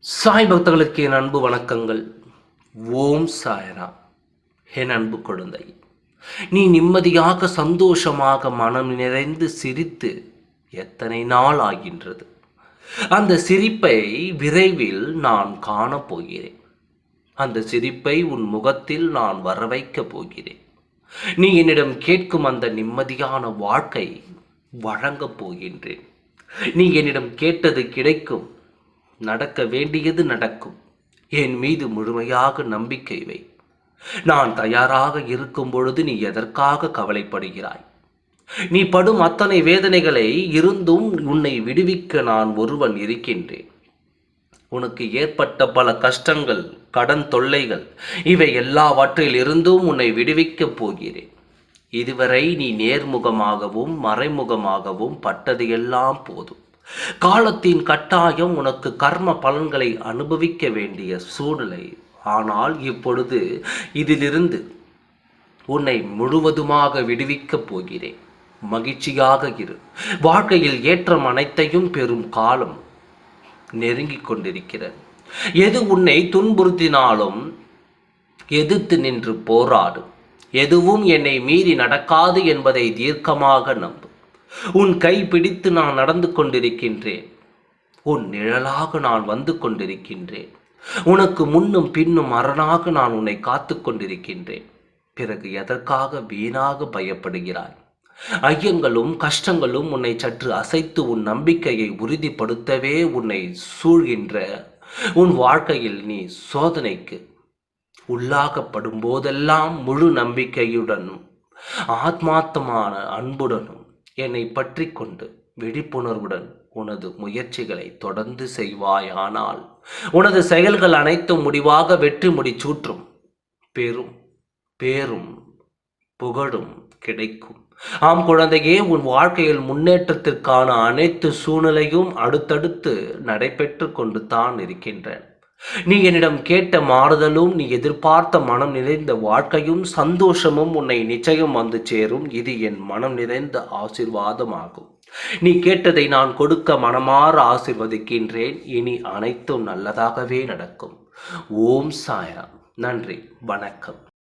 சாய் பக்தர்களுக்கு என் அன்பு வணக்கங்கள். ஓம் சாயரா என் அன்பு குழந்தை நீ நிம்மதியாக சந்தோஷமாக மனம் நிறைந்து சிரித்து எத்தனை நாள் ஆகின்றது? அந்த சிரிப்பை விரைவில் நான் காணப் போகிறேன். அந்த சிரிப்பை உன் முகத்தில் நான் வர வைக்கப் போகிறேன். நீ என்னிடம் கேட்கும் அந்த நிம்மதியான வாழ்க்கை வழங்கப் போகின்றேன். நீ என்னிடம் கேட்டது கிடைக்கும் நடக்க வேண்டியது நடக்கும். என் மீது முழுமையாக நம்பிக்கை வை. நான் தயாராக இருக்கும் பொழுது நீ எதற்காக கவலைப்படுகிறாய்? நீ படும் அத்தனை வேதனைகளை இருந்தும் உன்னை விடுவிக்க நான் ஒருவன் இருக்கின்றேன். உனக்கு ஏற்பட்ட பல கஷ்டங்கள் கடன் தொல்லைகள் இவை எல்லாவற்றில் இருந்தும் உன்னை விடுவிக்கப் போகிறேன். இதுவரை நீ நேர்முகமாகவும் மறைமுகமாகவும் பட்டது எல்லாம் போதும். காலத்தின் கட்டாயம் உனக்கு கர்ம பலன்களை அனுபவிக்க வேண்டிய சூழ்நிலை. ஆனால் இப்பொழுது இதிலிருந்து உன்னை முழுவதுமாக விடுவிக்கப் போகிறேன். மகிழ்ச்சியாக இரு. வாழ்க்கையில் ஏற்றம் அனைத்தையும் பெறும் காலம் நெருங்கிக் கொண்டிருக்கிறது. எது உன்னை துன்புறுத்தினாலும் எதிர்த்து நின்று போராடு எதுவும் என்னை மீறி நடக்காது என்பதை தீர்க்கமாக நம்பு. உன் கை பிடித்து நான் நடந்து கொண்டிருக்கின்றேன். உன் நிழலாக நான் வந்து கொண்டிருக்கின்றேன். உனக்கு முன்னும் பின்னும் அரணாக நான் உன்னை காத்து கொண்டிருக்கின்றேன். பிறகு எதற்காக வீணாக பயப்படுகிறாய்? ஐயங்களும் கஷ்டங்களும் உன்னை சற்று அசைத்து உன் நம்பிக்கையை உறுதிப்படுத்தவே உன்னை சூழ்கின்ற உன் வாழ்க்கையில் நீ சோதனைக்கு உள்ளாகப்படும் போதெல்லாம் முழு நம்பிக்கையுடனும் ஆத்மார்த்தமான அன்புடனும் என்னை பற்றி கொண்டு விழிப்புணர்வுடன் உனது முயற்சிகளை தொடர்ந்து செய்வாயானால் உனது செயல்கள் அனைத்தும் முடிவாக வெற்றி முடி சூற்றும். பெரும் பேரும் புகழும் கிடைக்கும். ஆம் குழந்தையே உன் வாழ்க்கையில் முன்னேற்றத்திற்கான அனைத்து சூழ்நிலையும் அடுத்தடுத்து நடைபெற்று கொண்டு தான் இருக்கின்றன. நீ என்னிடம் கேட்ட மாறுதலும் நீ எதிர்பார்த்த மனம் நிறைந்த வாழ்க்கையும் சந்தோஷமும் உன்னை நிச்சயம் வந்து சேரும். இது என் மனம் நிறைந்த ஆசிர்வாதமாகும். நீ கேட்டதை நான் கொடுக்க மனமாற ஆசிர்வதிக்கின்றேன். இனி அனைத்தும் நல்லதாகவே நடக்கும். ஓம் சாயா நன்றி. வணக்கம்.